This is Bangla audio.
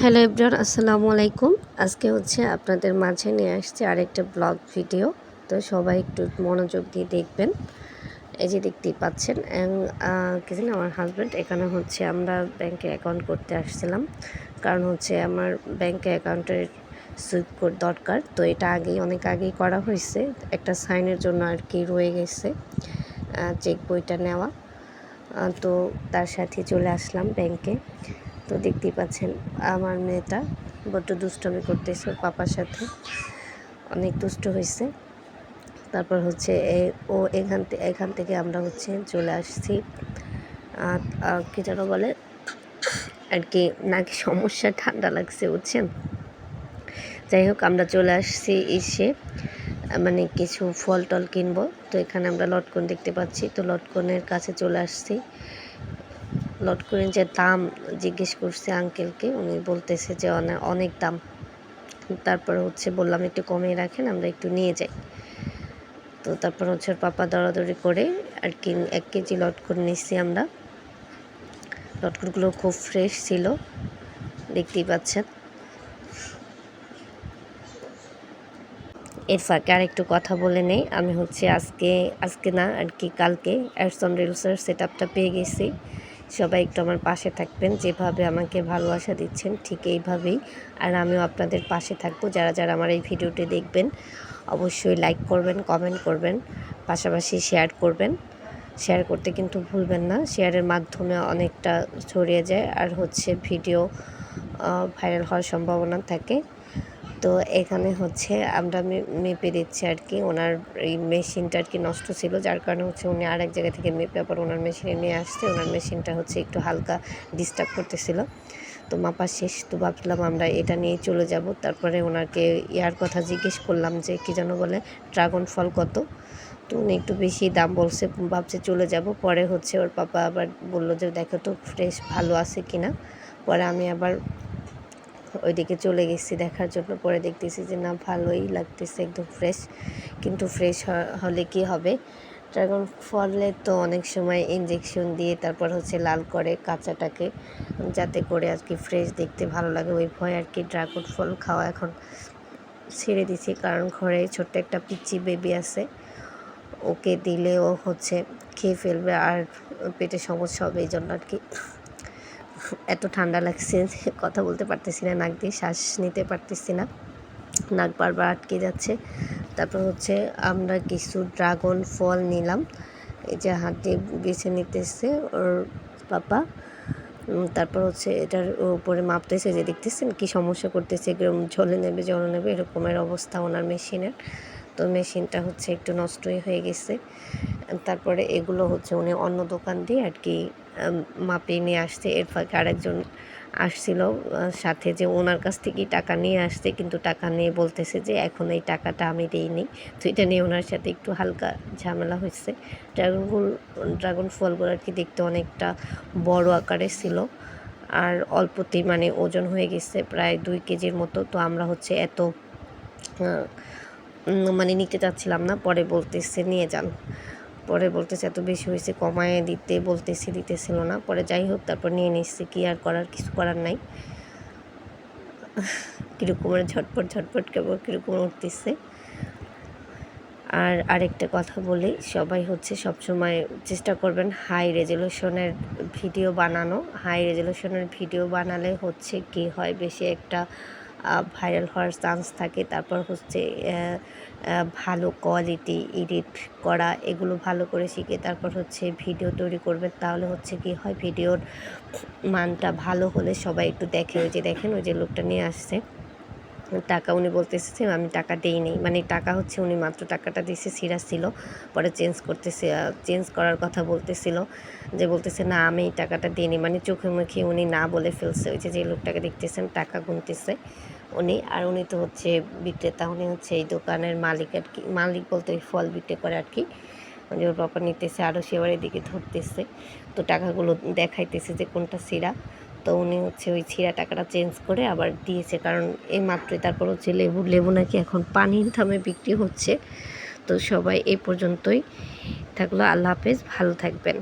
হ্যালো এভরিওয়ান, আসসালামু আলাইকুম। আজকে হচ্ছে আপনাদের মাঝে নিয়ে আসছে আরেকটা ব্লগ ভিডিও। তো সবাই একটু মনোযোগ দিয়ে দেখবেন। এই যে দেখতেই পাচ্ছেন। কি জানি আমার হাজব্যান্ড এখানে হচ্ছে আমরা ব্যাংকে অ্যাকাউন্ট করতে আসছিলাম। কারণ হচ্ছে আমার ব্যাংকে অ্যাকাউন্টের সুইপ কোড দরকার। তো এটা আগেই, অনেক আগেই করা হয়েছে। একটা সাইনের জন্য আর কি রয়ে গেছে চেক বইটা নেওয়া। তো তার সাথে চলে আসলাম ব্যাংকে তো দেখতেই পাচ্ছেন, আমার মেয়েটা বড্ড দুষ্টমি করতেছে পাপার সাথে। অনেক দুষ্ট হয়েছে। তারপর হচ্ছে ও এখান এখান থেকে আমরা হচ্ছে চলে আসছি। কী যেন বলে, আর কি নাকি সমস্যা, ঠান্ডা লাগছে, বুঝছেন? যাই হোক, আমরা চলে আসছি এসে মানে কিছু ফল টল কিনবো। তো এখানে আমরা লটকন দেখতে পাচ্ছি। তো লটকনের কাছে চলে আসছি। লটকনের যে দাম জিজ্ঞেস করছে আঙ্কেলকে উনি বলতেছে যে অনেক দাম। তারপর হচ্ছে বললাম, একটু কমিয়ে রাখেন, আমরা একটু নিয়ে যাই। তো তারপর হচ্ছে পাপা দৌড়াদৌড়ি করে আর কি, এক কেজি লটকন নিচ্ছি আমরা। লটকনগুলো খুব ফ্রেশ ছিল, দেখতেই পাচ্ছেন। এর ফাঁকে আর একটু কথা বলে নেই। আমি হচ্ছে আজকে আজকে না, আর কি কালকে অ্যাডসন রিলসের সেট আপটা পেয়ে গেছি। সবাই একটু আমার পাশে থাকবেন। যেভাবে আমাকে ভালোবাসা দিচ্ছেন, ঠিক এইভাবেই। আর আমিও আপনাদের পাশে থাকব। যারা যারা আমার এই ভিডিওটি দেখবেন, অবশ্যই লাইক করবেন কমেন্ট করবেন, পাশাপাশি শেয়ার করবেন। শেয়ার করতে কিন্তু ভুলবেন না। শেয়ারের মাধ্যমে অনেকটা ছড়িয়ে যায়। আর হচ্ছে ভিডিও ভাইরাল হওয়ার সম্ভাবনা থাকে। তো এখানে হচ্ছে আমরা মেপে দিচ্ছি আর কি। ওনার এই মেশিনটা আর কি নষ্ট ছিল, যার কারণে হচ্ছে উনি আরেক জায়গা থেকে মেপে আবার ওনার মেশিনে নিয়ে আসছে। ওনার মেশিনটা হচ্ছে একটু হালকা ডিস্টার্ব করতেছিল। তো মাপা শেষ, তো ভাবছিলাম আমরা এটা নিয়ে চলে যাব। তারপরে ওনাকে ইয়ার কথা জিজ্ঞেস করলাম যে, কী যেন বলে ড্রাগন ফল কত? তো উনি একটু বেশি দাম বলছে, ভাবছে চলে যাব। পরে হচ্ছে ওর পাপা আবার বলল যে, দেখো তো ফ্রেশ ভালো আছে কিনা? পরে আমি আবার ওইদিকে চলে গেছি দেখার জন্য। পরে দেখতেছি যে, না, ভালোই লাগতেছে, একদম ফ্রেশ কিন্তু ফ্রেশ হলে কি হবে? ড্রাগন ফলে তো অনেক সময় ইঞ্জেকশন দিয়ে তারপর হচ্ছে লাল করে কাঁচাটাকে, যাতে করে আর কি ফ্রেশ দেখতে ভালো লাগে। ওই ভয় আর কি ড্রাগন ফল খাওয়া এখন ছেড়ে দিছি। কারণ ঘরে ছোট্ট একটা পিচি বেবি আছে। ওকে দিলে ও হচ্ছে খেয়ে ফেলবে আর পেটে সমস্যা হবে, এই জন্য আর কি। এত ঠান্ডা লাগছে, কথা বলতে পারতেছি না, নাক দিয়ে শ্বাস নিতে পারতেছি না। নাক বারবার আটকে যাচ্ছে। তারপর হচ্ছে আমরা কিছু ড্রাগন ফল নিলাম। এই যে হাতে বেছে নিতেছে ওর পাপা। তারপর হচ্ছে এটার উপরে মাপতেছে যে দেখতেছেন কি সমস্যা করতেছে এরকম ঝলে নেবে, জল নেবে, এরকমের অবস্থা ওনার মেশিনের। তো মেশিনটা হচ্ছে একটু নষ্টই হয়ে গেছে। তারপরে এগুলো হচ্ছে উনি অন্য দোকান দিয়ে আর কি মাপিয়ে নিয়ে আসছে। এর ফাঁকে আরেকজন আসছিল সাথে যে ওনার কাছ থেকেই টাকা নিয়ে আসছে, কিন্তু টাকা নিয়ে বলতেছে যে, এখন এই টাকাটা আমি দিইনি। তো এটা নিয়ে ওনার সাথে একটু হালকা ঝামেলা হয়েছে। ড্রাগন ফুল, ড্রাগন ফলগুলো আর কি দেখতে অনেকটা বড় আকারে ছিল। আর অল্পতেই মানে ওজন হয়ে গেছে প্রায় দুই কেজির মতো। তো আমরা হচ্ছে এত মানে নিতে চাচ্ছিলাম না, পরে বলতেছে, নিয়ে যান। পরে বলতেছে, এত বেশি হয়েছে, কমায় দিতে বলতেছি, দিতেছিল না। পরে যাই হোক, তারপর নিয়ে নিচ্ছি, কি আর করার, কিছু করার নাই। কীরকমের ঝটপট ঝটপট কেবল কীরকম উঠতেছে। আর আরেকটা কথা বলি, সবাই হচ্ছে সবসময় চেষ্টা করবেন হাই রেজলিউশনের ভিডিও বানানো। হাই রেজলিউশনের ভিডিও বানালে হচ্ছে কি হয়, বেশি একটা ভাইরাল হওয়ার চান্স থাকে। তারপর হচ্ছে ভালো কোয়ালিটি এডিট করা, এগুলো ভালো করে শিখে তারপর হচ্ছে ভিডিও তৈরি করবে তাহলে হচ্ছে কি হয় ভিডিওর মানটা ভালো হলে সবাই একটু দেখে। ওই যে দেখেন, ওই যে লোকটা নিয়ে আসছে। টাকা উনি বলতেছে আমি টাকা দিই নেই মানে টাকা হচ্ছে উনি মাত্র টাকাটা দিয়েছে সিরাজ ছিল। পরে চেঞ্জ করতেছে চেঞ্জ করার কথা বলতেছিল যে, বলতেছে, না, আমি এই টাকাটা দিইনি। মানে চোখে মুখে উনি না বলে ফেলছে। ওই যে যে লোকটাকে দেখতেছেন, টাকা গুনতেছে। উনি, আর উনি তো হচ্ছে বিক্রেতা, উনি হচ্ছে এই দোকানের মালিক আর কি, মালিক বলতে ওই ফল বিক্রি করে আর কি। যে ওর বাবা নিতেছে আরও সে এবার এদিকে ধরতেছে। তো টাকাগুলো দেখাইতেছে যে কোনটা সিরা। তো উনি হচ্ছে ওই ছিঁড়া টাকাটা চেঞ্জ করে আবার দিয়েছে, কারণ এই মাত্রই তারপর হচ্ছে লেবু লেবু নাকি এখন পানির দামে বিক্রি হচ্ছে। তো সবাই এই পর্যন্তই। থাকল আল্লাহ হাফেজ, ভালো থাকবেন।